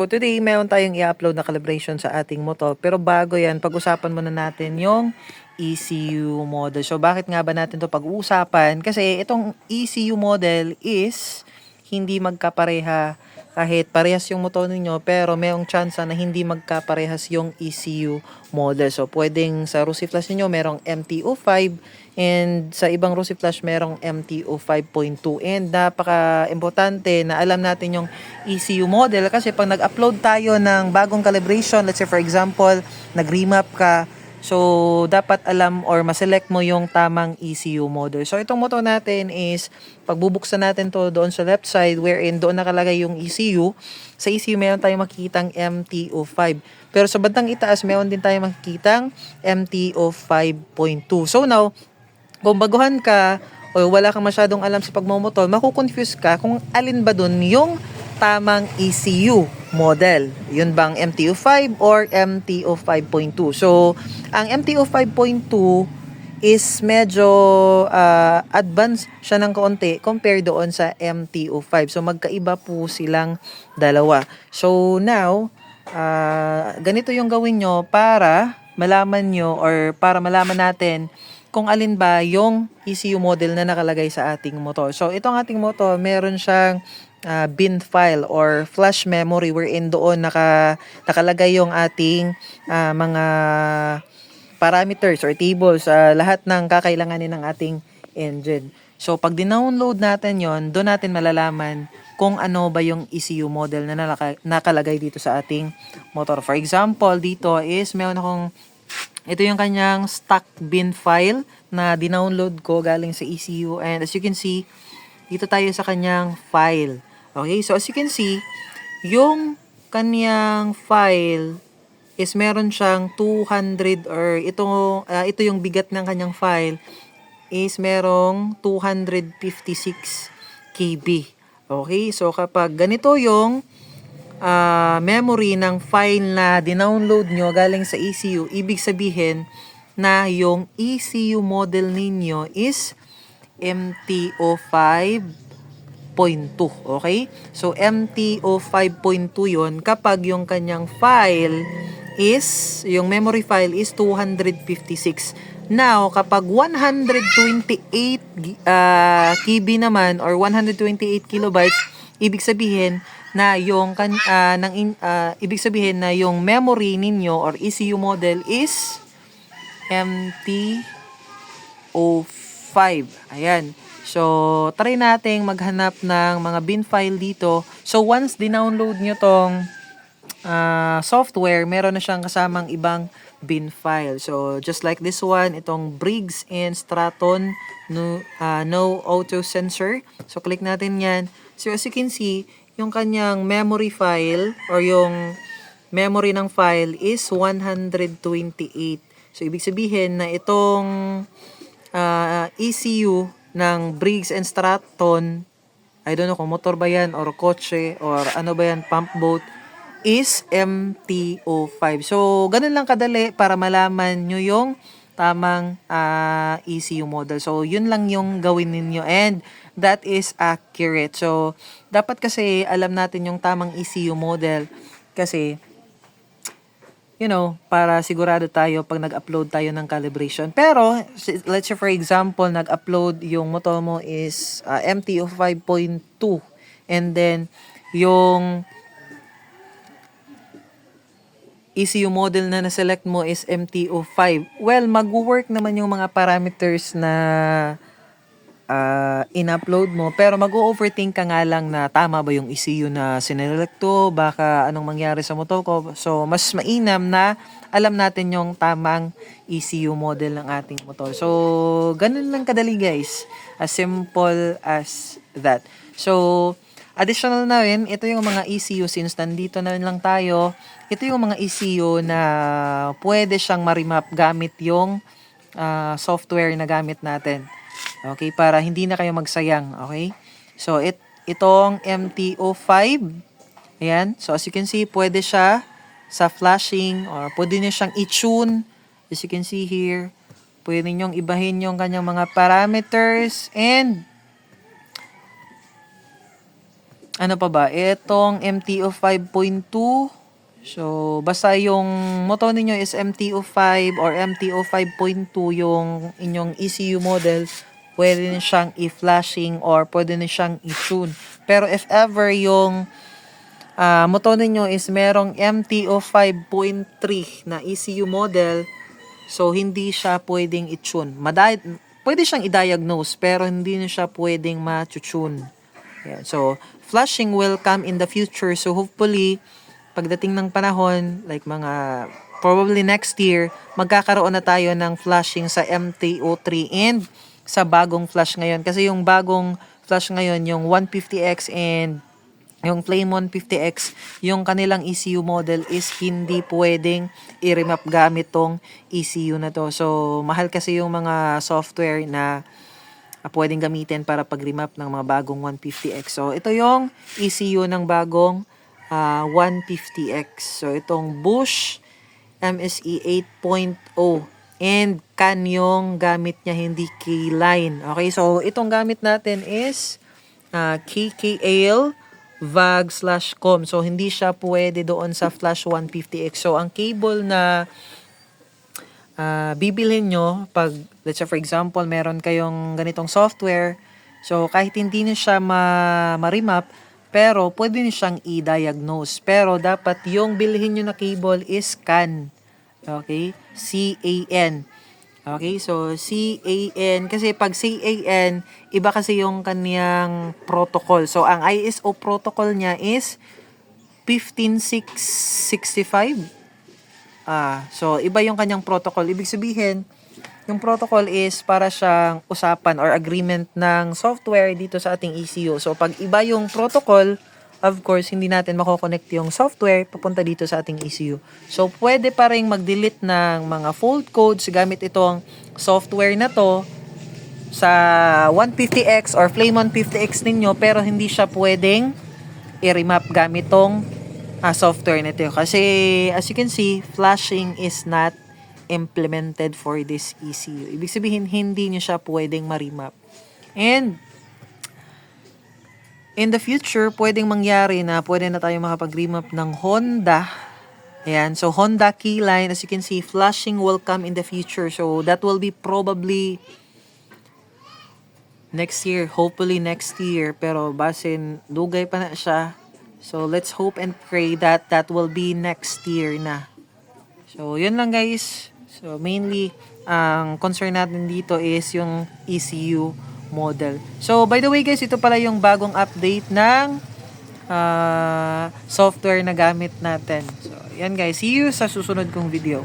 So today, meron tayong i-upload na calibration sa ating motor. Pero bago yan, pag-usapan muna natin yung ECU model. So bakit nga ba natin to pag-uusapan? Kasi itong ECU model is hindi magkapareha kahit parehas yung motor ninyo pero mayroong chance na hindi magkaparehas yung ECU model. So pwedeng sa Rusi Flash ninyo merong MTO5 and sa ibang Rusi Flash merong MTO 5.2 and napaka-importante na alam natin yung ECU model kasi pag nag-upload tayo ng bagong calibration, let's say for example, nag-remap ka, So, dapat alam or maselect mo yung tamang ECU model. So, itong motor natin is, pagbubuksan natin to doon sa left side, wherein doon nakalagay yung ECU. Sa ECU, meron tayong makikitang MTO5. Pero sa bandang itaas, meron din tayong makikitang MTO 5.2. So, now, kung baguhan ka, o wala kang masyadong alam sa pagmumotor, makukonfuse ka kung alin ba doon yung tamang ECU model. Yun bang MTO5 or MTO 5.2? So, ang MTO 5.2 is medyo uh, advanced siya ng kaunti compare doon sa MTO5. So, magkaiba po silang dalawa. So, now, uh, ganito yung gawin nyo para malaman nyo or para malaman natin kung alin ba yung ECU model na nakalagay sa ating motor. So, itong ating motor, meron siyang uh, bin file or flash memory wherein doon naka, nakalagay yung ating uh, mga parameters or tables uh, lahat ng kakailanganin ng ating engine. So pag dinownload natin yon, doon natin malalaman kung ano ba yung ECU model na nakalagay dito sa ating motor. For example, dito is meron akong ito yung kanyang stock bin file na dinownload ko galing sa ECU and as you can see, dito tayo sa kanyang file. Okay, so as you can see, yung kanyang file is meron siyang 200 or ito, uh, ito yung bigat ng kanyang file is merong 256 KB. Okay, so kapag ganito yung uh, memory ng file na dinownload nyo galing sa ECU, ibig sabihin na yung ECU model ninyo is MTO5 5.2. Okay? So, MTO 5.2 yon kapag yung kanyang file is, yung memory file is 256. Now, kapag 128 uh, KB naman or 128 kilobytes, ibig sabihin na yung kan uh, ng uh, ibig sabihin na yung memory ninyo or ECU model is MT05. Ayan. So, try nating maghanap ng mga bin file dito. So, once dinownload nyo tong uh, software, meron na siyang kasamang ibang bin file. So, just like this one, itong Briggs and Stratton no, uh, no auto sensor. So, click natin yan. So, as you can see, yung kanyang memory file or yung memory ng file is 128. So, ibig sabihin na itong uh, ECU ng Briggs and Stratton, I don't know kung motor ba yan or kotse or ano ba yan, pump boat, is MTO5. So, ganun lang kadali para malaman nyo yung tamang uh, ECU model. So, yun lang yung gawin ninyo and that is accurate. So, dapat kasi alam natin yung tamang ECU model kasi you know, para sigurado tayo pag nag-upload tayo ng calibration. Pero, let's say for example, nag-upload yung motor mo is uh, MTO 5.2 and then yung ECU model na na-select mo is MTO5. Well, mag-work naman yung mga parameters na uh, in-upload mo, pero mag-overthink ka nga lang na tama ba yung ECU na sinelekto, baka anong mangyari sa motor ko. So, mas mainam na alam natin yung tamang ECU model ng ating motor. So, ganun lang kadali guys. As simple as that. So, additional na rin, ito yung mga ECU since nandito na rin lang tayo. Ito yung mga ECU na pwede siyang marimap gamit yung uh, software na gamit natin. Okay, para hindi na kayo magsayang, okay? So, it, itong MTO5, ayan, so as you can see, pwede siya sa flashing or pwede niyo siyang i-tune. As you can see here, pwede niyo ibahin yung kanyang mga parameters and ano pa ba? Itong MTO 5.2. So, basta yung motor ninyo is MTO 5 or MTO 5.2 yung inyong ECU model, pwede na siyang i-flashing or pwede na siyang i-tune. Pero if ever yung ah motor ninyo is merong MTO 5.3 na ECU model, so hindi siya pwedeng i-tune. Maday pwede siyang i-diagnose pero hindi na siya pwedeng ma-tune. Yan. So, flashing will come in the future. So, hopefully, pagdating ng panahon, like mga probably next year, magkakaroon na tayo ng flashing sa MTO3 and sa bagong flash ngayon. Kasi yung bagong flash ngayon, yung 150X and yung Flame 150X, yung kanilang ECU model is hindi pwedeng i-remap gamit tong ECU na to. So, mahal kasi yung mga software na pwedeng gamitin para pag-remap ng mga bagong 150X. So, ito yung ECU ng bagong ah, 150X. So, itong Bosch MSE 8.0 and can gamit niya hindi K-line. Okay, so itong gamit natin is ah, KKL VAG slash com. So, hindi siya pwede doon sa Flash 150X. So, ang cable na ah bibilhin nyo, pag, let's say for example, meron kayong ganitong software, so kahit hindi nyo siya ma- ma-remap, pero pwede nyo siyang i-diagnose. Pero dapat yung bilhin nyo na cable is CAN. Okay? C-A-N. Okay, so C-A-N. Kasi pag C-A-N, iba kasi yung kanyang protocol. So, ang ISO protocol niya is 15665. Ah, so iba yung kanyang protocol. Ibig sabihin, yung protocol is para siyang usapan or agreement ng software dito sa ating ECU. So pag iba yung protocol, of course, hindi natin mako-connect yung software papunta dito sa ating ECU. So pwede pa rin mag-delete ng mga fault codes gamit itong software na to sa 150X or Flame 150X ninyo pero hindi siya pwedeng i-remap gamit tong ah, software nito. Kasi as you can see, flashing is not implemented for this ECU. Ibig sabihin, hindi nyo siya pwedeng ma-remap. And in the future, pwedeng mangyari na pwede na tayo makapag-remap ng Honda. Ayan, so Honda keyline, as you can see, flashing will come in the future. So that will be probably next year, hopefully next year. Pero basin, dugay pa na siya. So let's hope and pray that that will be next year na. So yun lang guys. So mainly, ang concern natin dito is yung ECU model. So by the way guys, ito pala yung bagong update ng ah, software na gamit natin. So yan guys, see you sa susunod kong video.